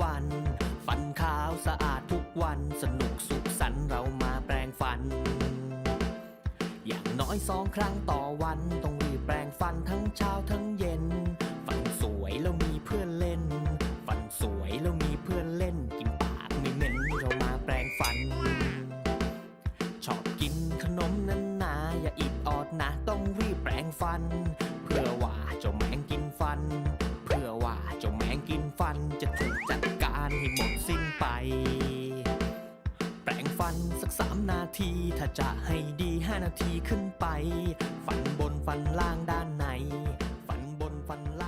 วัน ฟันขาวสะอาดทุกวัน สนุกสุขสันต์เรามาแปรงฟัน อย่างน้อยสองครั้งต่อวัน ต้องรีบแปรงฟันทั้งเช้าทั้งเย็น ฟันสวยแล้วมีเพื่อนเล่น ฟันสวยแล้วมีเพื่อนเล่น กินปากไม่เหม็นเรามาแปรงฟัน ชอบกินขนมนั้นนาอย่าอิดออดนะต้องรีบแปรงฟัน เพื่อว่าเจ้าแมงกินฟัน เพื่อว่าเจ้าแมงกินฟันจะถูกจัดการให้หมดสิ้นไป แปลงฟันสักสามนาที ถ้าจะให้ดีห้านาทีขึ้นไป ฟันบนฟันล่างด้านใน ฟันบนฟันล่าง